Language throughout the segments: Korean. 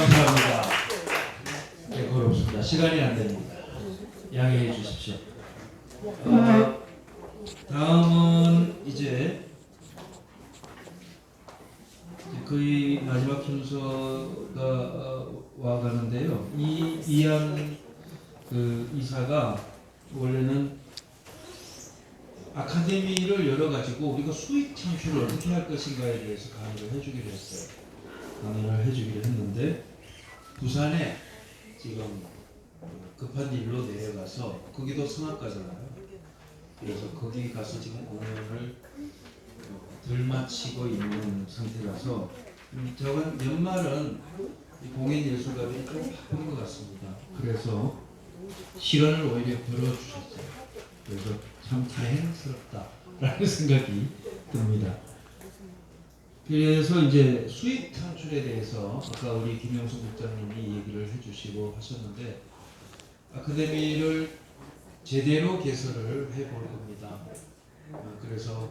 감사합니다. 네, 고맙습니다. 시간이 안 됩니다. 양해해 주십시오. 어, 다음은 이제 거의 마지막 순서가 어, 와가는데요. 이 이한 그 이사가 원래는 아카데미를 열어가지고 우리가 수익 창출을 어떻게 할 것인가에 대해서 강의를 해주기로 했어요. 강의를 해주기로 했는데 부산에 지금 급한 일로 내려가서 거기도 성악가잖아요. 그래서 거기 가서 지금 공연을 어, 덜 마치고 있는 상태라서 음, 저건 연말은 이 공연 예술가들이 좀 바쁜 것 같습니다. 그래서 시간을 오히려 벌어주셨어요. 그래서 참 다행스럽다라는 생각이 듭니다. 그래서 이제 수익 창출에 대해서 아까 우리 김영수 국장님이 얘기를 해주시고 하셨는데 아카데미를 제대로 개설을 해볼 겁니다. 어, 그래서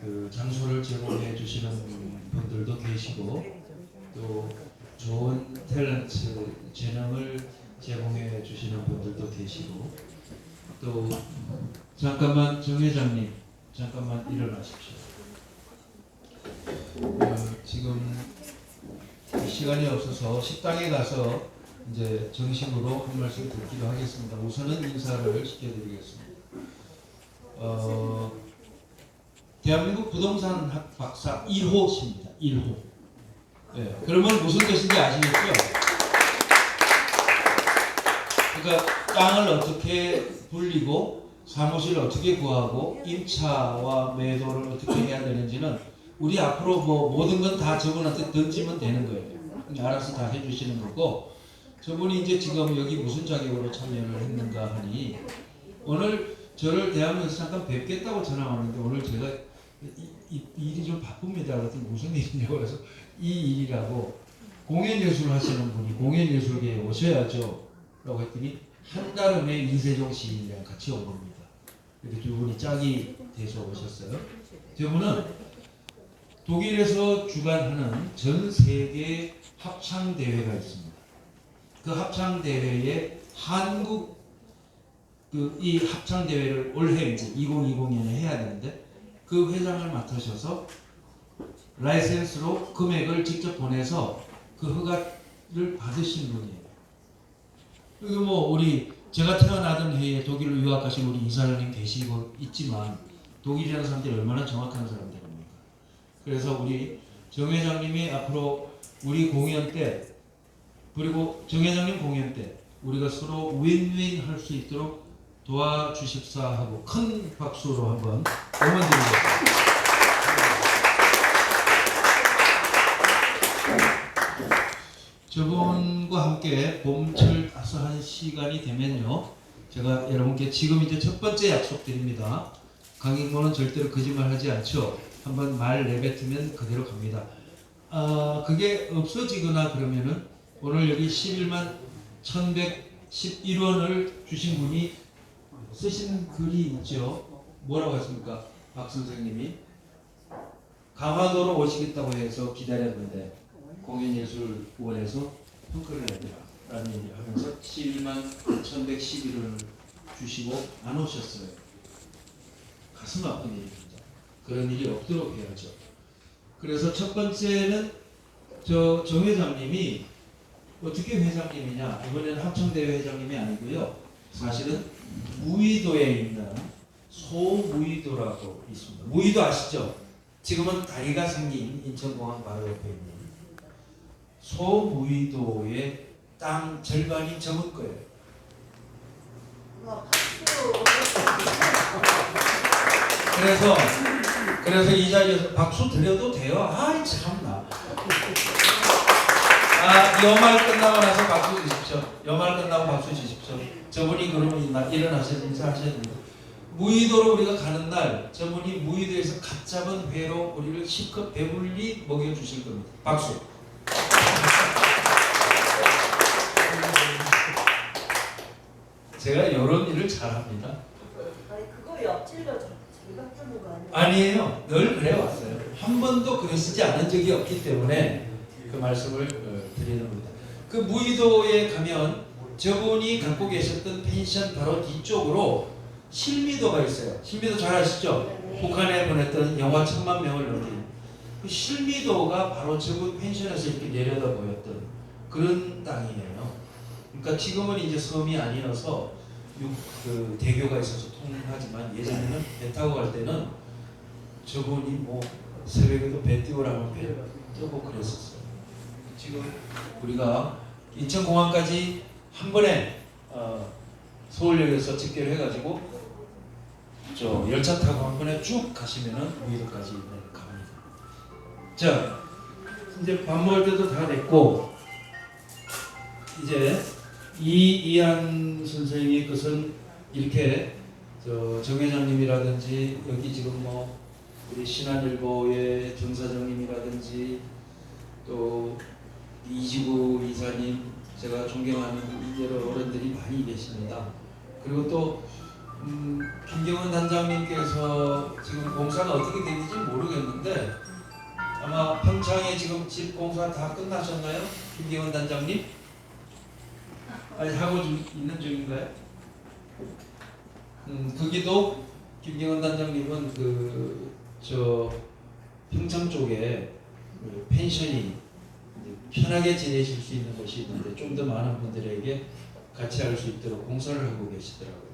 그 장소를 제공해 주시는 분들도 계시고 또 좋은 탤런트 재능을 제공해 주시는 분들도 계시고 또 잠깐만 정 회장님 잠깐만 일어나십시오. 어, 지금 시간이 없어서 식당에 가서 이제 정식으로 한 말씀 듣기로 하겠습니다. 우선은 인사를 시켜드리겠습니다. 어, 대한민국 부동산 학 박사 1호십니다. 1호. 네, 그러면 무슨 뜻인지 아시겠죠? 그러니까 땅을 어떻게 불리고 사무실을 어떻게 구하고 임차와 매도를 어떻게 해야 되는지는 우리 앞으로 뭐 모든 건 다 저분한테 던지면 되는 거예요. 알아서 다 해주시는 거고 저분이 이제 지금 여기 무슨 자격으로 참여를 했는가 하니 오늘 저를 대하면서 잠깐 뵙겠다고 전화 왔는데 오늘 제가 이, 이, 이 일이 좀 바쁩니다. 그랬더니 무슨 일이냐고 해서 이 일이라고 공연 예술 하시는 분이 공연 예술계에 오셔야죠. 라고 했더니 한가름의 이세종 시인이랑 같이 온 겁니다. 이렇게 두 분이 짝이 돼서 오셨어요. 저분은 독일에서 주관하는 전 세계 합창 대회가 있습니다. 그 합창 대회에 한국 그 이 합창 대회를 올해 이제 2020년에 해야 되는데 그 회장을 맡으셔서 라이센스로 금액을 직접 보내서 그 허가를 받으신 분이에요. 그리고 뭐 우리 제가 태어나던 해에 독일로 유학 가신 우리 이사장님 계시고 있지만 독일이라는 사람들이 얼마나 정확한 사람들입니까? 그래서 우리 정 회장님이 앞으로 우리 공연 때 그리고 정 회장님 공연 때 우리가 서로 윈윈 할 수 있도록 도와주십사 하고 큰 박수로 한번 응원 드리겠습니다. 저분과 함께 봄철 따스한 시간이 되면요. 제가 여러분께 지금 이제 첫 번째 약속 드립니다. 강인모는 절대로 거짓말하지 않죠. 한번 말 내뱉으면 그대로 갑니다. 아 그게 없어지거나 그러면은 오늘 여기 11만 1,111원을 주신 분이 쓰신 글이 있죠. 뭐라고 했습니까? 박 선생님이 강화도로 오시겠다고 해서 기다렸는데 공연예술원에서 평가를 해드라라는 얘기를 하면서 11만 1,111원을 주시고 안 오셨어요. 가슴 아픈 일입니다. 그런 일이 없도록 해야죠. 그래서 첫 번째는 저정 회장님이 어떻게 회장님이냐 이번에는 합청대회 회장님이 아니고요. 사실은 무의도에 있는 소무의도라고 있습니다. 무의도 아시죠? 지금은 다리가 생긴 인천공항 바로 옆에 있는 소무의도의 땅 절반이 적을 거예요. 와, 박수. 그래서 그래서 이 자리에서 박수 드려도 돼요. 아이 참나. 아, 여말 끝나고 나서 박수 주십시오. 여말 끝나고 박수 주십시오. 저분이 그러면 일어나- 일어나서 인사하셔야 됩니다. 무의도로 우리가 가는 날 저분이 무의도에서 갓 잡은 회로 우리를 실컷 배불리 먹여주실 겁니다. 박수. 제가 이런 일을 잘합니다. 아니 그거 옆질러 거 아니에요? 늘 그래 왔어요. 한 번도 그래 쓰지 않은 적이 없기 때문에 그 말씀을 어, 드리는 겁니다. 그 무의도에 가면 저분이 갖고 계셨던 펜션 바로 뒤쪽으로 실미도가 있어요. 실미도 잘 아시죠? 북한에 보냈던 영화 천만 명을 넘긴 그 실미도가 바로 저분 펜션에서 이렇게 내려다 보였던 그런 땅이에요. 그러니까 지금은 이제 섬이 아니어서 육, 그 대교가 있어서 통하지만 예전에는 배 타고 갈 때는 저분이 뭐 새벽에도 배 띄우라고 배 뜨고 그랬었어요. 지금 우리가 인천공항까지 한 번에 어, 서울역에서 직결 해가지고 저 열차 타고 한 번에 쭉 가시면은 무의도까지 네, 갑니다. 자 이제 밥 먹을 때도 다 됐고 이제 이 이한 선생님의 것은 이렇게 저정 회장님이라든지 여기 지금 뭐 우리 신한일보의 정사장님이라든지 또 이지구 이사님 제가 존경하는 여러 어른들이 많이 계십니다. 그리고 또 음, 김경원 단장님께서 지금 공사가 어떻게 되는지 모르겠는데 아마 평창에 지금 집 공사 다 끝나셨나요? 김경원 단장님? 아니 하고 좀 있는 중인가요? 음, 거기도 김경원 단장님은 그 저 평창 쪽에 그 펜션이 편하게 지내실 수 있는 곳이 있는데 좀 더 많은 분들에게 같이 할 수 있도록 공사를 하고 계시더라고요.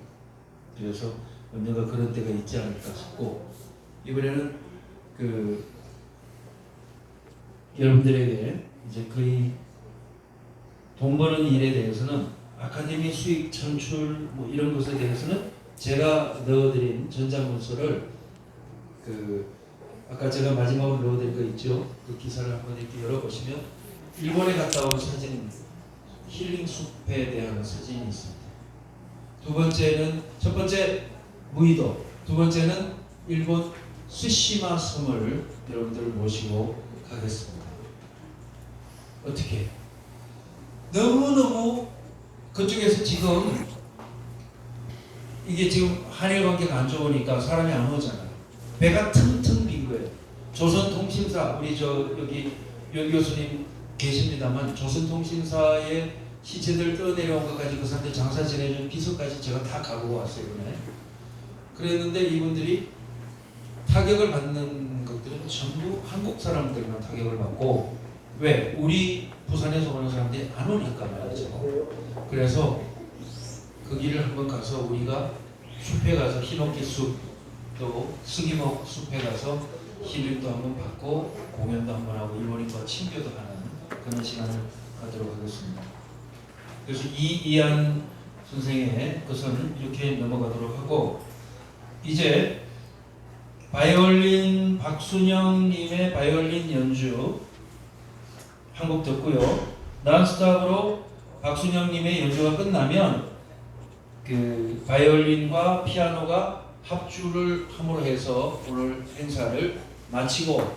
그래서 언젠가 그런 때가 있지 않을까 싶고 이번에는 그 여러분들에게 이제 거의 돈 버는 일에 대해서는 아카데미 수익 창출 뭐 이런 것에 대해서는 제가 넣어드린 전자문서를 그 아까 제가 마지막으로 넣어드린 거 있죠 그 기사를 한번 이렇게 열어보시면 일본에 갔다 온 사진 힐링 숲에 대한 사진이 있습니다. 두 번째는 첫 번째 무이도 두 번째는 일본 스시마 섬을 여러분들을 모시고 가겠습니다. 어떻게? 너무너무 그쪽에서 지금 이게 지금 한일 관계가 안 좋으니까 사람이 안 오잖아요. 배가 텅텅 빈 거예요. 조선통신사 우리 저 여기 여 교수님 계십니다만 조선통신사의 시체들 떠내려온 것까지 그 사람들 장사 지내준 비서까지 제가 다 가보고 왔어요 이번에. 그랬는데 이분들이 타격을 받는 것들은 전부 한국 사람들만 타격을 받고 왜 우리 부산에서 오는 사람들이 안 오니까 말이죠. 그래서 거기를 한번 가서 우리가 숲에 가서 히노키 숲또 스기목 숲에 가서 힐링도 한번 받고 공연도 한번 하고 일본인과 친교도 하는 그런 시간을 갖도록 하겠습니다. 그래서 이 이한 선생의 것은 이렇게 넘어가도록 하고 이제 바이올린 박순영님의 바이올린 연주 한 곡 듣고요. 난스탑으로 박순영님의 연주가 끝나면 그 바이올린과 피아노가 합주를 함으로 해서 오늘 행사를 마치고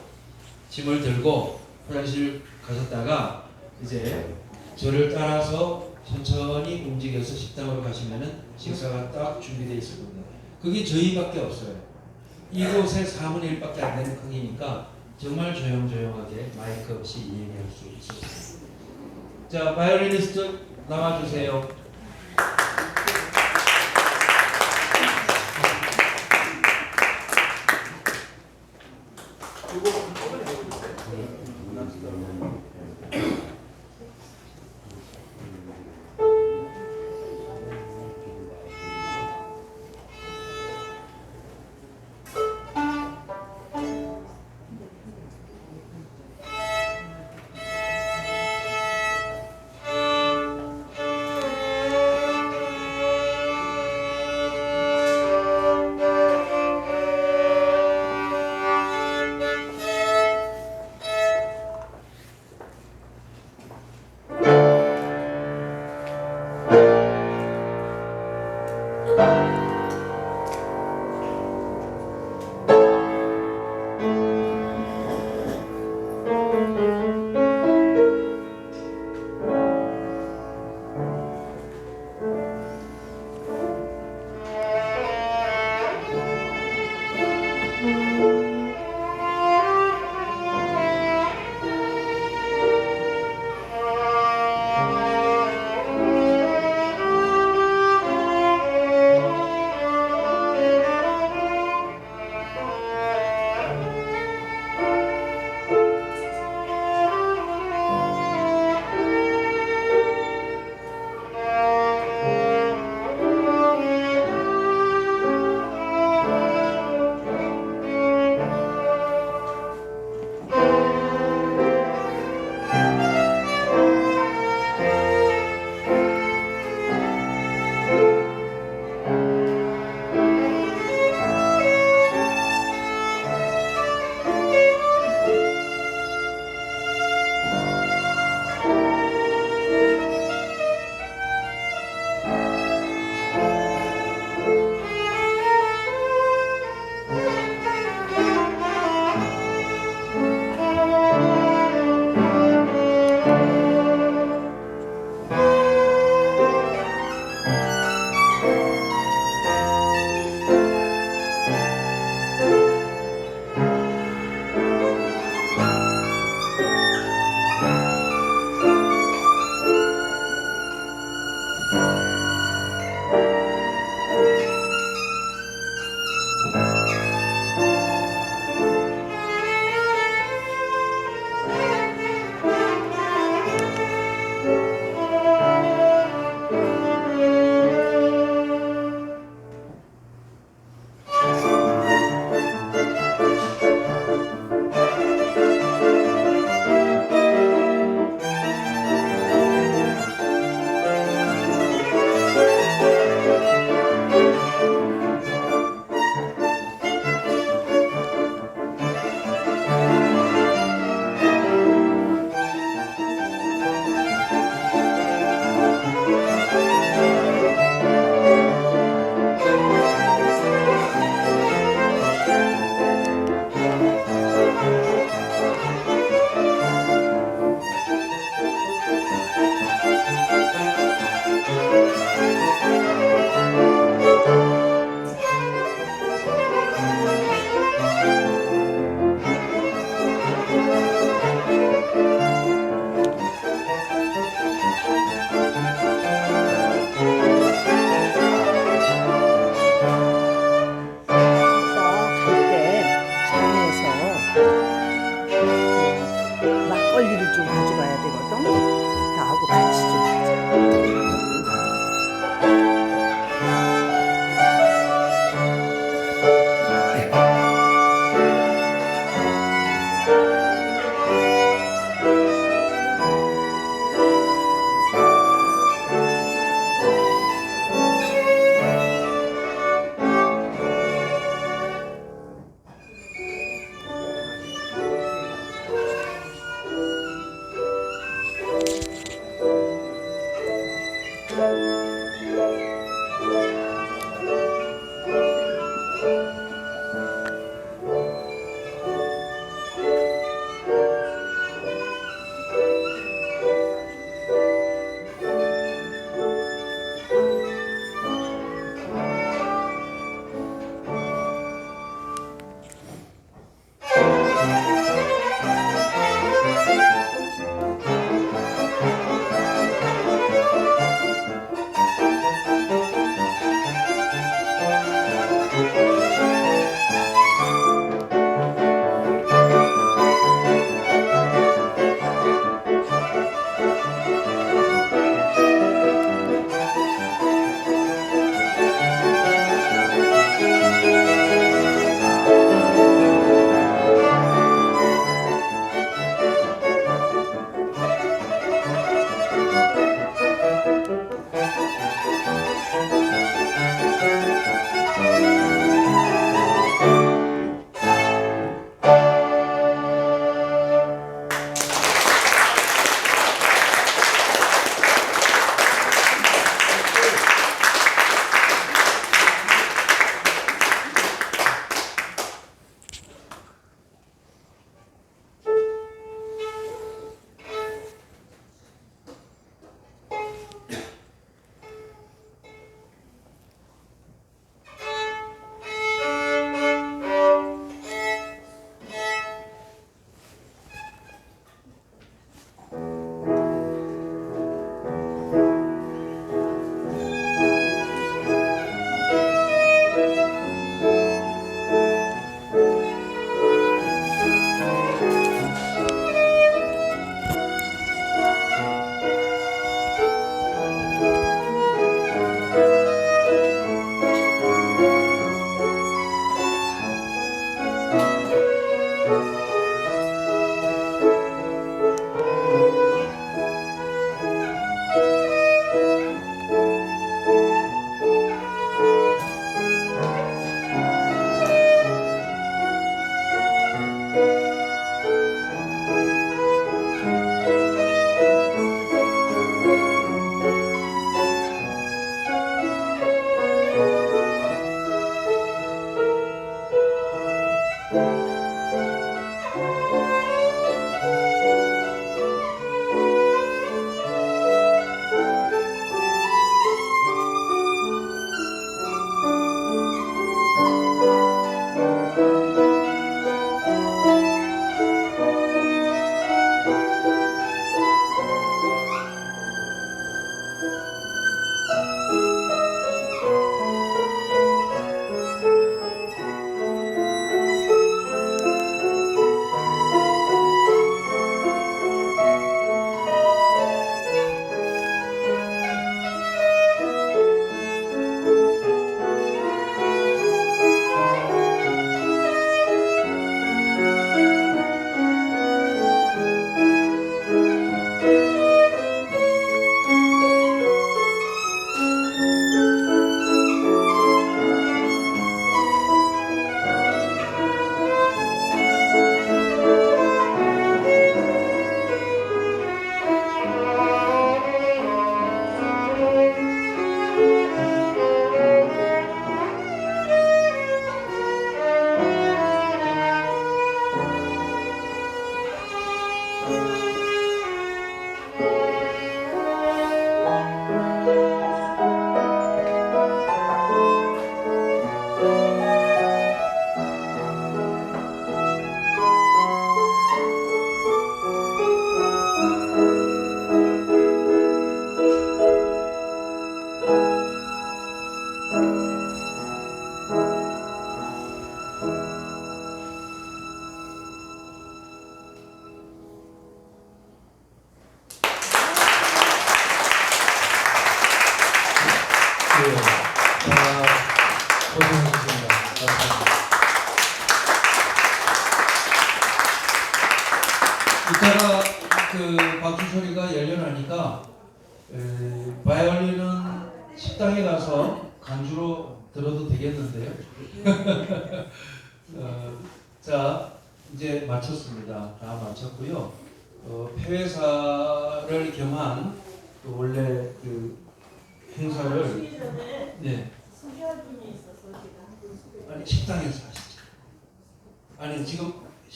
짐을 들고 화장실 가셨다가 이제 저를 따라서 천천히 움직여서 식당으로 가시면은 식사가 딱 준비되어 있을 겁니다. 그게 저희밖에 없어요. 이곳에 4분의 1밖에 안 되는 크기니까 정말 조용조용하게 마이크 없이 얘기할 수 있습니다. 자, 바이올리니스트 나와주세요.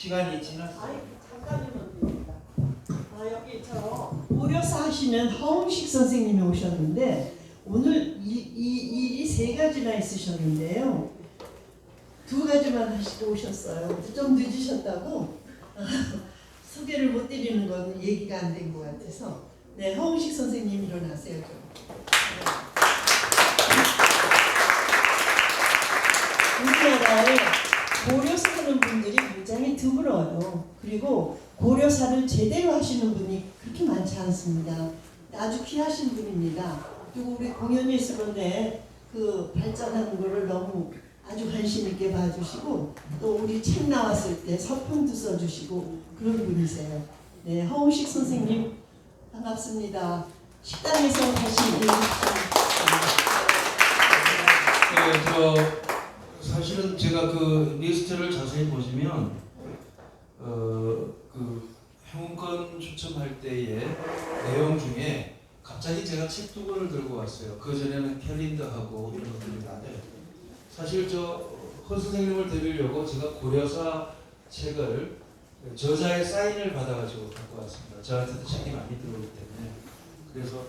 시간이 지났어요. 아니 잠깐이면 됩니다. 아 여기 저 고려사 하시는 허웅식 선생님이 오셨는데 오늘 이, 이 일이 세 가지나 있으셨는데요. 두 가지만 하시고 오셨어요. 좀 늦으셨다고 소개를 못 드리는 건 얘기가 안 된 것 같아서 네 허웅식 선생님 일어나세요 좀. 우리나라에 고려사 하는 분들이 굉장히 드물어요. 고려사를 제대로 하시는 분이 그렇게 많지 않습니다. 아주 귀하신 분입니다. 그리고 우리 공연예술원에 그 발전하는 거를 너무 아주 관심 있게 봐주시고 또 우리 책 나왔을 때 서평도 써주시고 그런 분이세요. 네, 허우식 선생님 반갑습니다. 식당에서 다시 네, 저 사실은 제가 그 리스트를 자세히 보시면 어그 행운권 추첨할 때의 내용 중에 갑자기 제가 책 두 권을 들고 왔어요. 그 전에는 캘린더하고 이런 것들이 있는데 사실 저허 선생님을 드리려고 제가 고려사 책을 저자의 사인을 받아가지고 갖고 왔습니다. 저한테도 책이 많이 들어오기 때문에 그래서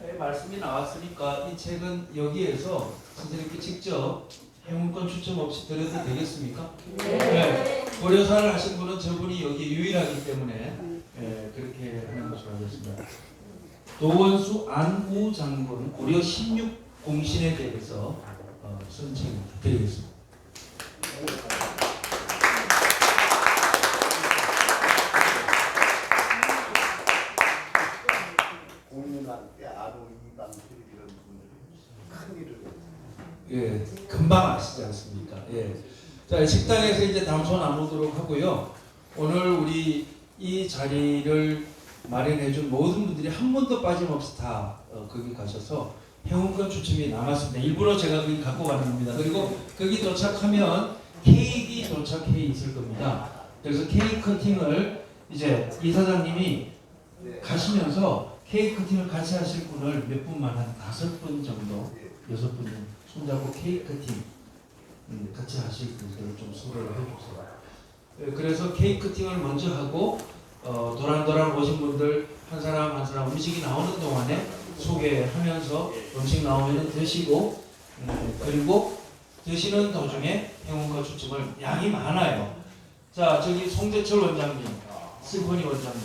네, 말씀이 나왔으니까 이 책은 여기에서 선생님께 직접 행운권 추첨 없이 드려도 되겠습니까? 네. 고려사를 하신 분은 저분이 여기 유일하기 때문에 예, 그렇게 하는 것으로 하겠습니다. 도원수 안우 장군 고려 16 공신에 대해서 어, 선책 드리겠습니다. 공연할 때 아로 이방 이런 분들이 큰 일을 했어요. 예, 금방 아시지 않습니까? 예. 자, 식당에서 이제 담소 나누도록 하고요. 오늘 우리 이 자리를 마련해준 모든 분들이 한 분도 빠짐없이 다 어, 거기 가셔서 회원권 추첨이 남았습니다. 일부러 제가 거기 갖고 가는 겁니다. 그리고 거기 도착하면 케이크 도착해 있을 겁니다. 그래서 케이크 커팅을 이제 이사장님이 가시면서 케이크 커팅을 같이 하실 분을 몇 분만 한 다섯 분 정도 여섯 분은 손잡고 케이크 커팅 음, 같이 하실 분들을 좀 소개를 해주세요. 예, 그래서 케이크 커팅을 먼저 하고 어, 도란도란 오신 분들 한 사람 한 사람 음식이 나오는 동안에 소개하면서 음식 나오면 드시고 음, 그리고 드시는 도중에 행운과 추첨을 양이 많아요. 자 저기 송재철 원장님, 심포니 원장님,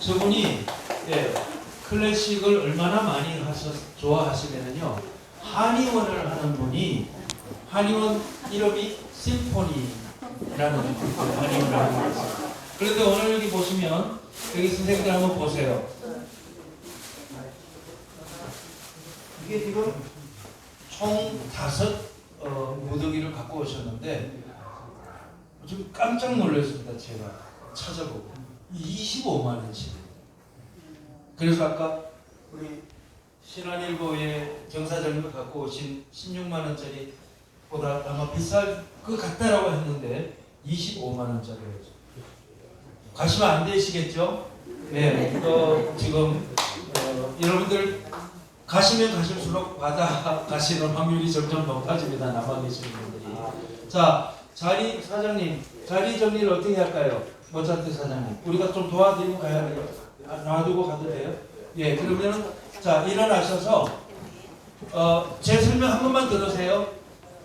저분이 예, 클래식을 얼마나 많이 하셔 좋아하시면요 한의원을 하는 분이 한의원 이름이 심포니라는 한의원을 하고 있어요. 그런데 오늘 여기 보시면 여기 선생님들 한번 보세요. 이게 지금 총 다섯 어, 무더기를 갖고 오셨는데 좀 깜짝 놀랐습니다. 제가 찾아보고 25만 원치. 그래서 아까 우리 신한일보의 경사장님을 갖고 오신 16만 원짜리 보다 아마 비쌀 것 같다라고 했는데 25만 원짜리였죠. 가시면 안 되시겠죠? 네. 어, 지금 어, 여러분들 가시면 가실수록 받아 가시는 확률이 점점 높아집니다. 남아 계시는 분들이. 자, 자리 사장님, 자리 정리를 어떻게 할까요? 모차트 사장님, 우리가 좀 도와드리고 가야 돼요. 아, 놔두고 가도 돼요? 예, 그러면 자 일어나셔서 어, 제 설명 한 번만 들으세요.